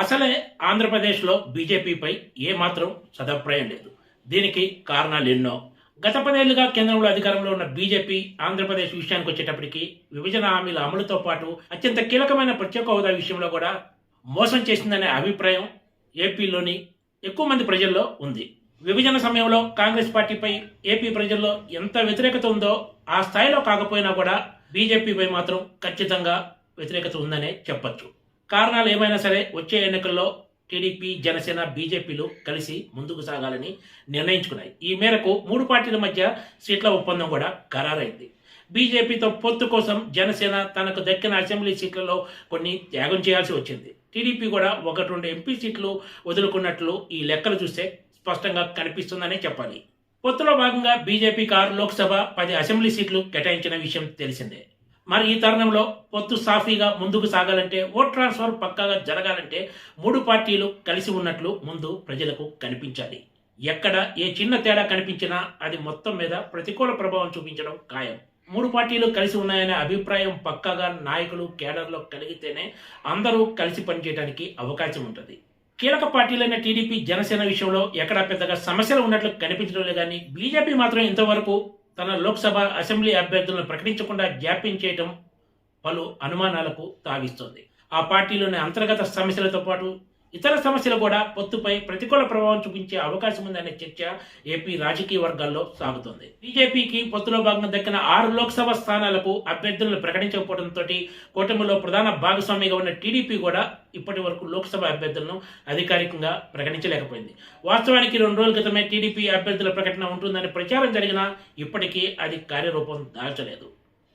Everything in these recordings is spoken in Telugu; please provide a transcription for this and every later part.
అసలే ఆంధ్రప్రదేశ్లో బీజేపీపై ఏమాత్రం సదప్రాయం లేదు. దీనికి కారణాలు ఎన్నో. గత పదేళ్ళుగా కేంద్రంలో అధికారంలో ఉన్న బీజేపీ ఆంధ్రప్రదేశ్ విషయానికి వచ్చేటప్పటికి విభజన హామీల అమలుతో పాటు అత్యంత కీలకమైన ప్రత్యేక హోదా విషయంలో కూడా మోసం చేసిందనే అభిప్రాయం ఏపీలోని ఎక్కువ మంది ప్రజల్లో ఉంది. విభజన సమయంలో కాంగ్రెస్ పార్టీపై ఏపీ ప్రజల్లో ఎంత వ్యతిరేకత ఉందో ఆ స్థాయిలో కాకపోయినా కూడా బీజేపీపై మాత్రం ఖచ్చితంగా వ్యతిరేకత ఉందనే చెప్పొచ్చు. కారణాలు ఏమైనా సరే వచ్చే ఎన్నికల్లో టీడీపీ జనసేన బీజేపీలు కలిసి ముందుకు సాగాలని నిర్ణయించుకున్నాయి. ఈ మేరకు మూడు పార్టీల మధ్య సీట్ల ఒప్పందం కూడా ఖరారైంది. బీజేపీతో పొత్తు కోసం జనసేన తనకు దక్కిన అసెంబ్లీ సీట్లలో కొన్ని త్యాగం చేయాల్సి వచ్చింది. టీడీపీ కూడా ఒకటి రెండు ఎంపీ సీట్లు వదులుకున్నట్లు ఈ లెక్కలు చూస్తే స్పష్టంగా కనిపిస్తుందనే చెప్పాలి. పొత్తులో భాగంగా బీజేపీకి ఆరు లోక్సభ పది అసెంబ్లీ సీట్లు కేటాయించిన విషయం తెలిసిందే. మరి ఈ తరుణంలో పొత్తు సాఫీగా ముందుకు సాగాలంటే ఓట్ ట్రాన్స్ఫర్ పక్కాగా జరగాలంటే మూడు పార్టీలు కలిసి ఉన్నట్లు ముందు ప్రజలకు కనిపించాలి. ఎక్కడ ఏ చిన్న తేడా కనిపించినా అది మొత్తం మీద ప్రతికూల ప్రభావం చూపించడం ఖాయం. మూడు పార్టీలు కలిసి ఉన్నాయనే అభిప్రాయం పక్కాగా నాయకులు కేడర్లో కలిగితేనే అందరూ కలిసి పనిచేయడానికి అవకాశం ఉంటుంది. కీలక పార్టీలైన టీడీపీ జనసేన విషయంలో ఎక్కడా పెద్దగా సమస్యలు ఉన్నట్లు కనిపించడం లేదు కానీ బీజేపీ మాత్రం ఇంతవరకు తన లోక్సభ అసెంబ్లీ అభ్యర్థులను ప్రకటించకుండా జ్ఞాప్యం చేయటం పలు అనుమానాలకు తావిస్తోంది. ఆ పార్టీలోని అంతర్గత సమస్యలతో పాటు ఇతర సమస్యలు కూడా పొత్తుపై ప్రతికూల ప్రభావం చూపించే అవకాశం ఉందనే చర్చ ఏపీ రాజకీయ వర్గాల్లో సాగుతోంది. బీజేపీకి పొత్తులో భాగంగా దక్కిన ఆరు లోక్సభ స్థానాలకు అభ్యర్థులను ప్రకటించకపోవడంతో కూటమిలో ప్రధాన భాగస్వామిగా ఉన్న టీడీపీ కూడా ఇప్పటి వరకు లోక్సభ అభ్యర్థులను అధికారికంగా ప్రకటించలేకపోయింది. వాస్తవానికి రెండు రోజుల క్రితమే టీడీపీ అభ్యర్థుల ప్రకటన ఉంటుందని ప్రచారం జరిగినా ఇప్పటికీ అది కార్యరూపం దాల్చలేదు.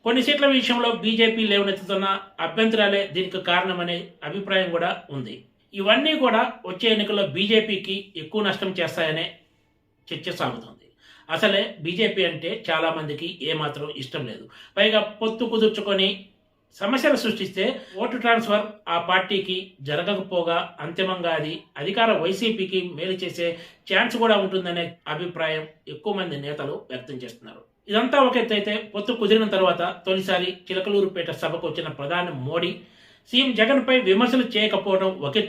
కొన్ని సీట్ల విషయంలో బీజేపీ లేవనెత్తుతున్న అభ్యంతరాలే దీనికి కారణమనే అభిప్రాయం కూడా ఉంది. ఇవన్నీ కూడా వచ్చే ఎన్నికల్లో బీజేపీకి ఎక్కువ నష్టం చేస్తాయనే చర్చ సాగుతుంది. అసలే బీజేపీ అంటే చాలామందికి ఏమాత్రం ఇష్టం లేదు. పైగా పొత్తు కుదుర్చుకొని సమస్యలు సృష్టిస్తే ఓటు ట్రాన్స్ఫర్ ఆ పార్టీకి జరగకపోగా అంతిమంగా అది అధికార వైసీపీకి మేలు చేసే ఛాన్స్ కూడా ఉంటుందనే అభిప్రాయం ఎక్కువ మంది నేతలు వ్యక్తం చేస్తున్నారు. ఇదంతా ఒక ఎత్తు అయితే పొత్తు కుదిరిన తర్వాత తొలిసారి చిలకలూరుపేట సభకు వచ్చిన ప్రధాని మోడీ సీఎం జగన్ పై విమర్శలు చేయకపోవడం ఒక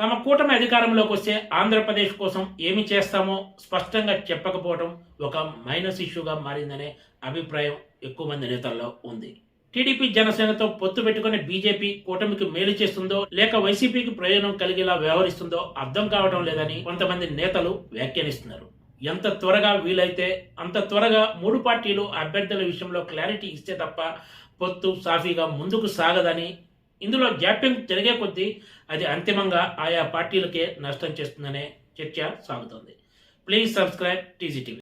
తమ కూటమి అధికారంలోకి వస్తే ఆంధ్రప్రదేశ్ కోసం ఏమి చేస్తామో స్పష్టంగా చెప్పకపోవడం ఒక మైనస్ ఇష్యూగా మారిందనే అభిప్రాయం ఎక్కువ మంది నేతల్లో ఉంది. టీడీపీ జనసేనతో పొత్తు పెట్టుకుని బీజేపీ కూటమికి మేలు చేస్తుందో లేక వైసీపీకి ప్రయోజనం కలిగేలా వ్యవహరిస్తుందో అర్థం కావడం లేదని కొంతమంది నేతలు వ్యాఖ్యానిస్తున్నారు. ఎంత త్వరగా వీలైతే అంత త్వరగా మూడు పార్టీలు అభ్యర్థుల విషయంలో క్లారిటీ ఇస్తే తప్ప పొత్తు సాఫీగా ముందుకు సాగదని ఇందులో జాప్యం జరిగే కొద్దీ అది అంతిమంగా ఆయా పార్టీలకే నష్టం చేస్తుందనే చర్చ సాగుతోంది. Please subscribe TGTV